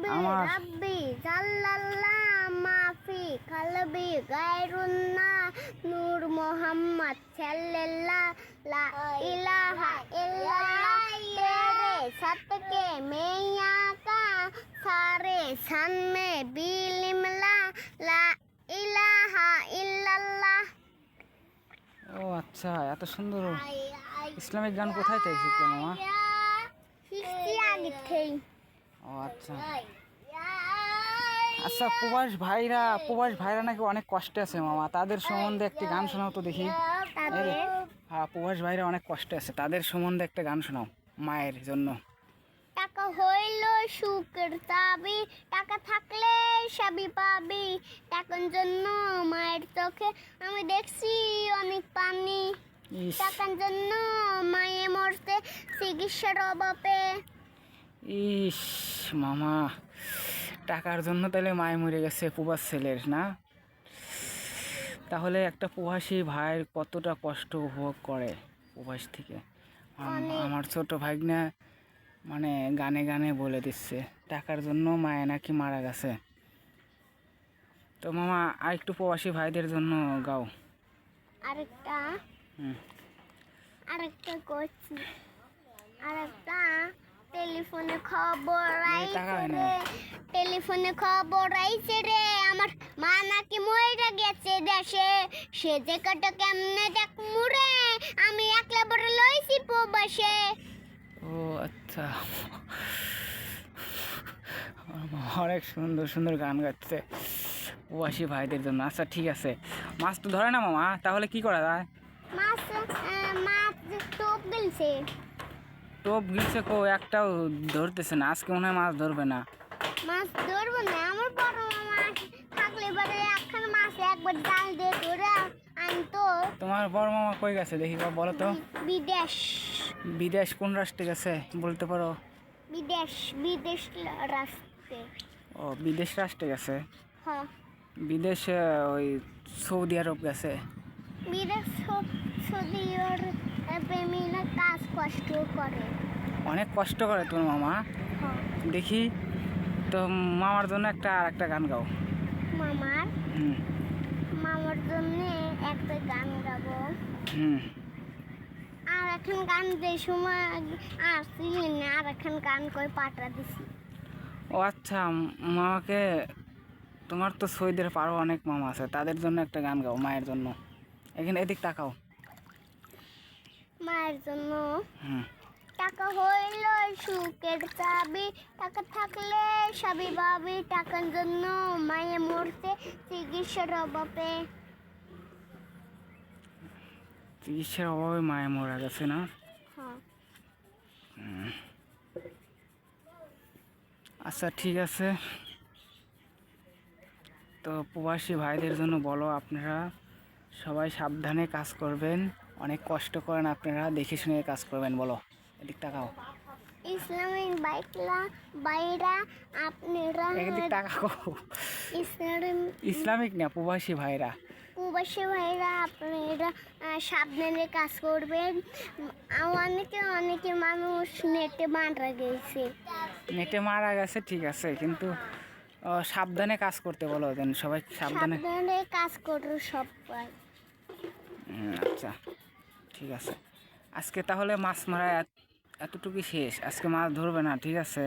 হাসবি আমার- রাব্বি জাল্লাল্লাহ মাফি কালবি গায়রুন্না নূর মোহাম্মদ সাল্লাল্লাহ লা ইলাহা ইল্লাল্লাহ तेरे सतके में यहाँ का सारे सन में बिलिमला ला इलाहा इल्लल्लाह ও আচ্ছা এত সুন্দর ইসলামিক গান কোথায় থেকে শিখলে মামা শিখছি আগে থেকেই ও আচ্ছা। আচ্ছা প্রবাস ভাইরা প্রবাস ভাইরা নাকি অনেক কষ্টে আছে মামা। তাদের সম্বন্ধে একটি গান শোনাও তো দেখি। হ্যাঁ প্রবাস ভাইরা অনেক কষ্টে আছে। তাদের সম্বন্ধে একটা গান শোনাও মায়ের জন্য। টাকা হইল সুখের চাবি টাকা থাকলে সবই পাবি। টাকার জন্য মায়ের চোখে আমি দেখছি অনেক পানি। টাকার জন্য মায়ে মরতে চিকিৎসার অভাবে। ইস। মামা টাকার জন্য তাহলে মায় মরে গেছে প্রবাস ছেলের না? তাহলে একটা প্রবাসী ভাইয়ের কতটা কষ্ট উপভোগ করে প্রবাস থেকে? আমার ছোট ভাগ্না মানে গানে গানে বলে দিচ্ছে টাকার জন্য মায়ে নাকি মারা গেছে? তো মামা আর একটু প্রবাসী ভাইদের জন্য গাও। আরেকটা। হুম। আরেকটা করছি। আরেকটা। টেলিফোনে খবর আইছে। টেলিফোনে খবর আইছে রে। আমার মা নাকি মরে গেছে দেশে। সে জায়গাটা কেমনে দেখ মুরে আমি একলা বড় লইছি প্রবাসে। ও আচ্ছা। অনেক সুন্দর সুন্দর গান গাচ্ছে। প্রবাসী ভাইদের জন্য। আচ্ছা ঠিক আছে। মাছ তো ধরে না মামা? তাহলে কি করা যায়? মাছ মাছ টোপ গেলছে টোপ গিলছে কো একটাও ধরতেছে না। আজকে মনে হয় মাছ ধরবে না। মাছ ধরবো না আমার বড় মামা থাকলে এবারে একখান মাছ একবার জাল দিয়ে ধরে আনতো। তোমার বড় মামা কই গেছে দেখি বা বলো তো। বিদেশ। বিদেশ কোন রাষ্ট্রে গেছে বলতে পারো? বিদেশ বিদেশ রাস্তে ও বিদেশ রাষ্ট্রে গেছে? হ্যাঁ। বিদেশে ওই সৌদি আরব গেছে। বিদেশ সদিওর প্রেমীরা কাজ কষ্ট করে। অনেক কষ্ট করে তোর মামা। হ্যাঁ। দেখি তো মামার জন্য একটা আর একটা গান গাও। মামার? হুম। মামার জন্য একটা গান গাবো। হুম। আর এখন গান যে সময় আসছিলি না আর এখন গান করে পাঠা দিছি। ও আচ্ছা মামাকে তোমার তো সৈদের পারো অনেক মামা আছে তাদের জন্য একটা গান গাও মায়ের জন্য। এখানে এদিক তাকাও। মায়ের জন্য। টাকা হইল সুখের চাবি টাকা থাকলে সবই পাবি টাকার জন্য। মায়ে মরতে চিকিৎসার অভাবে। চিকিৎসার অভাবে মায়ে মারা গেছে না? হ্যাঁ। আচ্ছা ঠিক আছে। তো প্রবাসী ভাইদের জন্য বলো আপনারা সবাই সাবধানে কাজ করবেন। অনেক কষ্ট করেন আপনারা দেখে শুনে কাজ করবেন বলো। এদিক তাকাও। ইসলামিক বাইকলা বাইরা আপনারা এদিক তাকাও। ইসলাম ইসলামিক না প্রবাসী ভাইরা। প্রবাসী ভাইরা আপনারা সাবধানে কাজ করবেন। অনেকে অনেকে মানুষ নেটে মারা গেছে। নেটে মারা গেছে ঠিক আছে কিন্তু সাবধানে কাজ করতে বলো দেন সবাই সাবধানে। সাবধানে কাজ করো সবাই। আচ্ছা। ঠিক আছে। আজকে তাহলে মাছ মারা এতটুকু এতটুকুই শেষ। আজকে মাছ ধরবে না, ঠিক আছে?